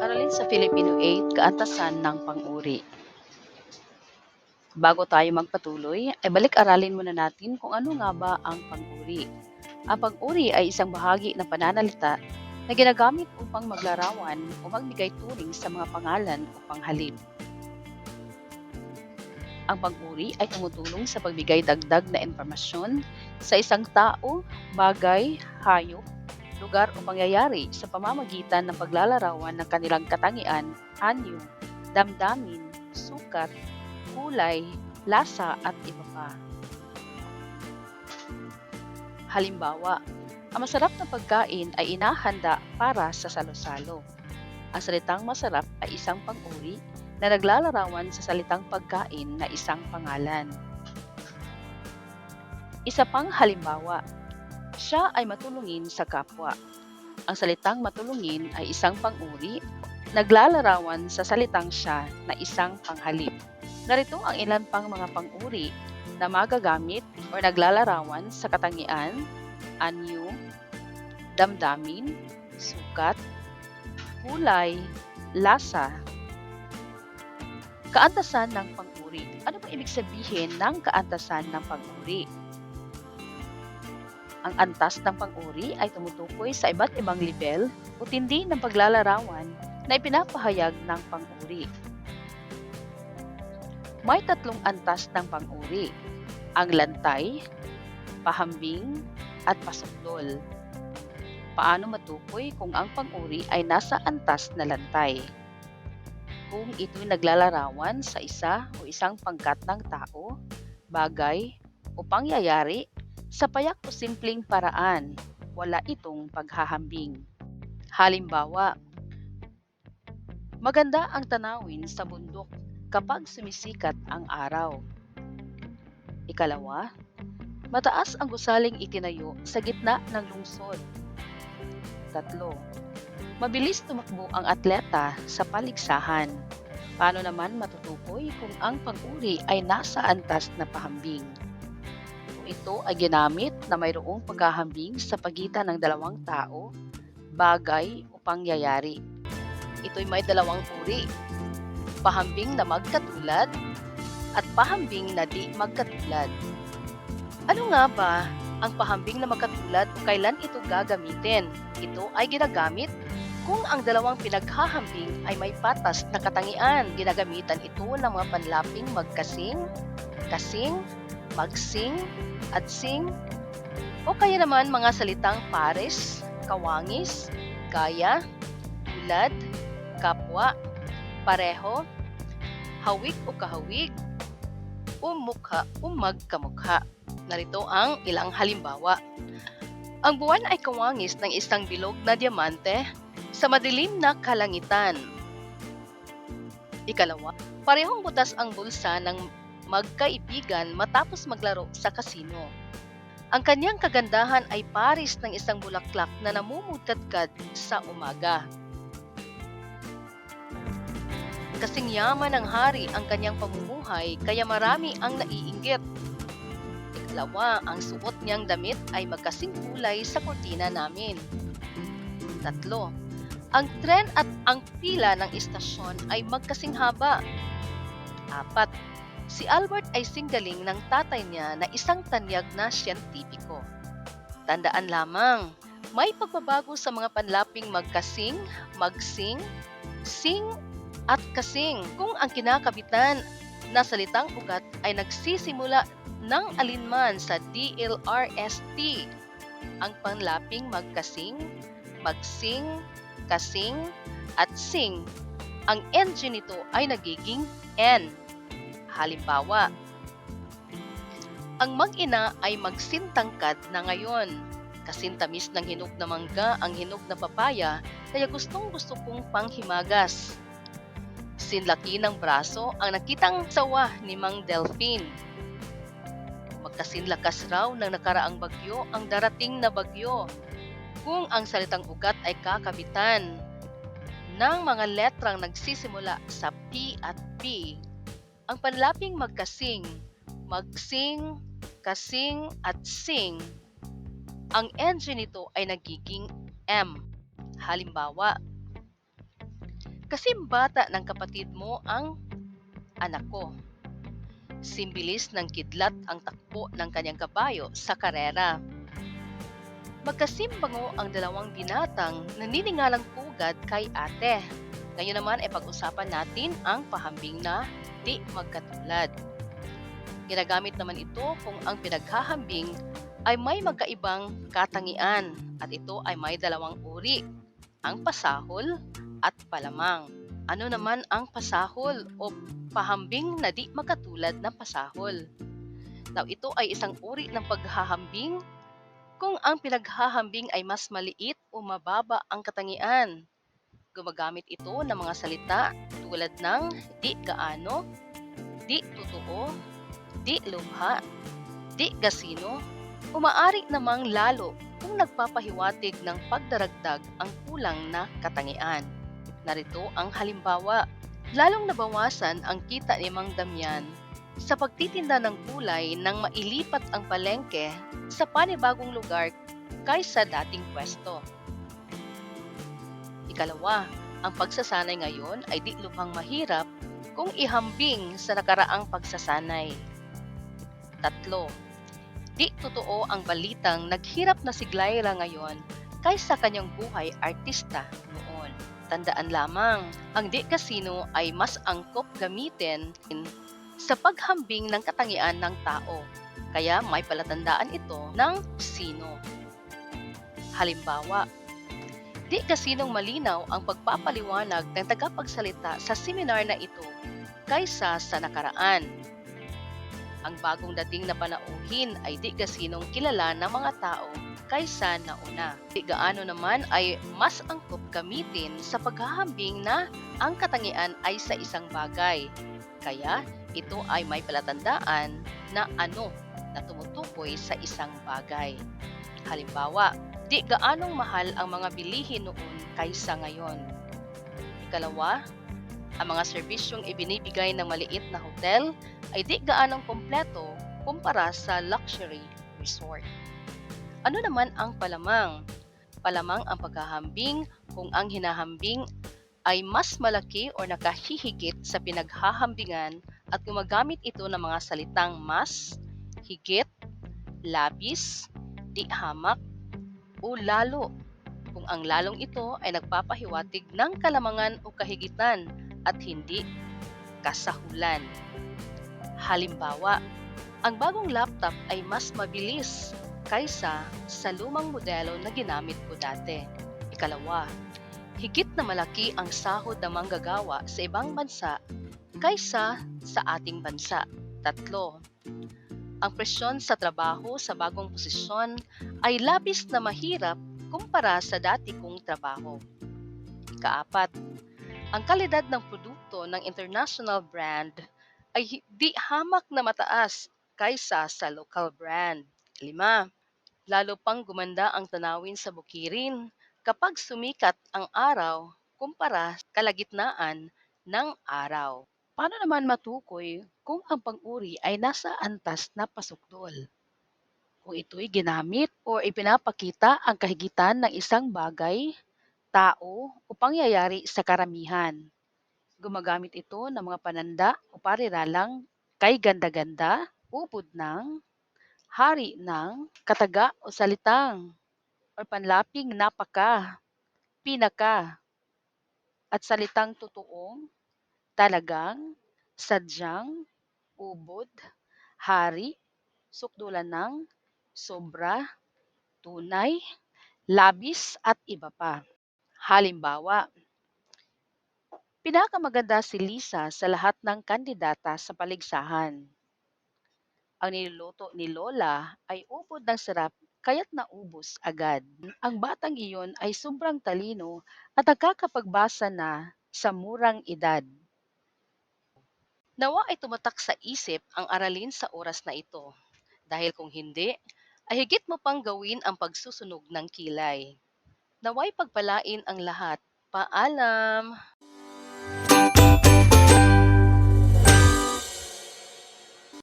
Aralin sa Filipino 8, Kaantasan ng Pang-uri. Bago tayo magpatuloy, ay balik-aralin muna natin kung ano nga ba ang pang-uri. Ang pang-uri ay isang bahagi ng pananalita na ginagamit upang maglarawan o magbigay turing sa mga pangalan o panghalip. Ang pang-uri ay tumutulong sa pagbigay dagdag na impormasyon sa isang tao, bagay, hayop, lugar o pangyayari sa pamamagitan ng paglalarawan ng kanilang katangian, anyo, damdamin, sukat, kulay, lasa at iba pa. Halimbawa, ang masarap na pagkain ay inahanda para sa salo-salo. Ang salitang masarap ay isang pang-uri na naglalarawan sa salitang pagkain na isang pangalan. Isa pang halimbawa, siya ay matulungin sa kapwa. Ang salitang matulungin ay isang pang-uri, naglalarawan sa salitang siya na isang panghalip. Narito ang ilan pang mga pang-uri na magagamit o naglalarawan sa katangian, anyo, damdamin, sukat, kulay, lasa. Kaantasan ng pang-uri. Ano ba ibig sabihin ng kaantasan ng pang-uri? Ang antas ng pang-uri ay tumutukoy sa iba't ibang level o tindi ng paglalarawan na ipinapahayag ng pang-uri. May tatlong antas ng pang-uri. Ang lantay, pahambing, at pasukdol. Paano matukoy kung ang pang-uri ay nasa antas na lantay? Kung ito'y naglalarawan sa isa o isang pangkat ng tao, bagay, o pangyayari sa payak o simpleng paraan, wala itong paghahambing. Halimbawa, maganda ang tanawin sa bundok kapag sumisikat ang araw. Ikalawa, mataas ang gusaling itinayo sa gitna ng lungsod. Tatlo, mabilis tumakbo ang atleta sa paligsahan. Paano naman matutukoy kung ang pag-uri ay nasa antas na pahambing? Ito ay ginamit na mayroong paghahambing sa pagitan ng dalawang tao, bagay o pangyayari. Ito'y may dalawang uri, pahambing na magkatulad at pahambing na di magkatulad. Ano nga ba ang pahambing na magkatulad o kailan ito gagamitin? Ito ay ginagamit kung ang dalawang pinaghahambing ay may patas na katangian. Ginagamitan ito ng mga panlaping magkasing, kasing, magsing, at sing, o kaya naman mga salitang pares, kawangis, gaya, tulad, kapwa, pareho, hawig o kahawig, umukha o magkamukha. Narito ang ilang halimbawa. Ang buwan ay kawangis ng isang bilog na diamante sa madilim na kalangitan. Ikalawa, parehong butas ang bulsa ng magkaibigan matapos maglaro sa kasino. Ang kanyang kagandahan ay paris ng isang bulaklak na namumudkadkad sa umaga. Kasing yaman ng hari ang kanyang pamumuhay kaya marami ang naiinggit. Ikalawa, ang suot niyang damit ay magkasing kulay sa kortina namin. Tatlo, ang tren at ang pila ng istasyon ay magkasing haba. Apat, si Albert ay singgaling ng tatay niya na isang tanyag na siyentipiko. Tandaan lamang, may pagbabago sa mga panlaping magkasing, magsing, sing, at kasing kung ang kinakabitan na salitang ugat ay nagsisimula ng alinman sa DLRST. Ang panlaping magkasing, magsing, kasing, at sing. Ang NG nito ay nagiging N. Halimbawa, ang mag-ina ay magsintangkad na ngayon. Kasintamis ng hinog na mangga ang hinog na papaya, kaya gustong gusto kong panghimagas. Sinlaki ng braso ang nakitang sawa ni Mang Delphine. Magkasinlakas raw ng nakaraang bagyo ang darating na bagyo. Kung ang salitang ugat ay kakabitan ng mga letrang nagsisimula sa P at P, ang panlaping magkasing, magsing, kasing at sing, ang engine nito ay nagiging M. Halimbawa, Kasing bata ng kapatid mo ang anak ko. Simbilis ng kidlat ang takbo ng kanyang kabayo sa karera. Magkasimbango ang dalawang binatang naniningalang pugad kay ate. Ngayon naman ay pag-usapan natin ang pahambing na di magkatulad. Ginagamit naman ito kung ang pinaghahambing ay may magkaibang katangian at ito ay may dalawang uri, ang pasahol at palamang. Ano naman ang pasahol o pahambing na di magkatulad ng pasahol? Now, ito ay isang uri ng paghahambing kung ang pinaghahambing ay mas maliit o mababa ang katangian. Gumagamit ito ng mga salita tulad ng di gaano, di totoo, di lubha, di gasino, umaari namang lalo kung nagpapahiwatig ng pagdaragdag ang kulang na katangian. Narito ang halimbawa, lalong nabawasan ang kita ni Mang Damian sa pagtitinda ng gulay nang mailipat ang palengke sa panibagong lugar kaysa dating pwesto. Ikalawa, ang pagsasanay ngayon ay di lubhang mahirap kung ihambing sa nakaraang pagsasanay. Tatlo, di totoo ang balitang naghirap na si Glyra ngayon kaysa kanyang buhay artista noon. Tandaan lamang, ang di kasino ay mas angkop gamitin sa paghambing ng katangian ng tao. Kaya may palatandaan ito ng sino. Halimbawa, di kasinong malinaw ang pagpapaliwanag ng tagapagsalita sa seminar na ito kaysa sa nakaraan. Ang bagong dating na panauhin ay di kasinong kilala ng mga tao kaysa nauna. Di gaano naman ay mas angkop gamitin sa paghahambing na ang katangian ay sa isang bagay. Kaya ito ay may palatandaan na ano na tumutukoy sa isang bagay. Halimbawa, di gaanong mahal ang mga bilihin noon kaysa ngayon. Ikalawa, ang mga serbisyong ibinibigay ng maliit na hotel ay di gaanong kompleto kumpara sa luxury resort. Ano naman ang palamang? Palamang ang paghahambing kung ang hinahambing ay mas malaki o nakahihigit sa pinaghahambingan at gumagamit ito ng mga salitang mas, higit, labis, di hamak, o lalo kung ang lalong ito ay nagpapahiwatig ng kalamangan o kahigitan at hindi kasahulan. Halimbawa, ang bagong laptop ay mas mabilis kaysa sa lumang modelo na ginamit ko dati. Ikalawa, higit na malaki ang sahod ng manggagawa sa ibang bansa kaysa sa ating bansa. Tatlo, ang presyon sa trabaho sa bagong posisyon ay labis na mahirap kumpara sa dati kong trabaho. Kaapat, ang kalidad ng produkto ng international brand ay di hamak na mataas kaysa sa local brand. Lima, lalo pang gumanda ang tanawin sa bukirin kapag sumikat ang araw kumpara kalagitnaan ng araw. Paano naman matukoy kung ang pang-uri ay nasa antas na pasukdol? Kung ito'y ginamit o ipinapakita ang kahigitan ng isang bagay, tao o pangyayari sa karamihan. Gumagamit ito ng mga pananda o pariralang kay ganda-ganda, upod ng, hari ng, kataga o salitang, or panlaping napaka, pinaka, at salitang totoong, talagang, sadyang, ubod, hari, sukdulan ng, sobra, tunay, labis at iba pa. Halimbawa, pinakamaganda si Lisa sa lahat ng kandidata sa paligsahan. Ang niluluto ni Lola ay ubod ng sarap kaya't naubos agad. Ang batang iyon ay sobrang talino at nagkakapagbasa na sa murang edad. Nawa ay tumatak sa isip ang aralin sa oras na ito. Dahil kung hindi, ay higit mo pang gawin ang pagsusunog ng kilay. Naway pagpalain ang lahat. Paalam!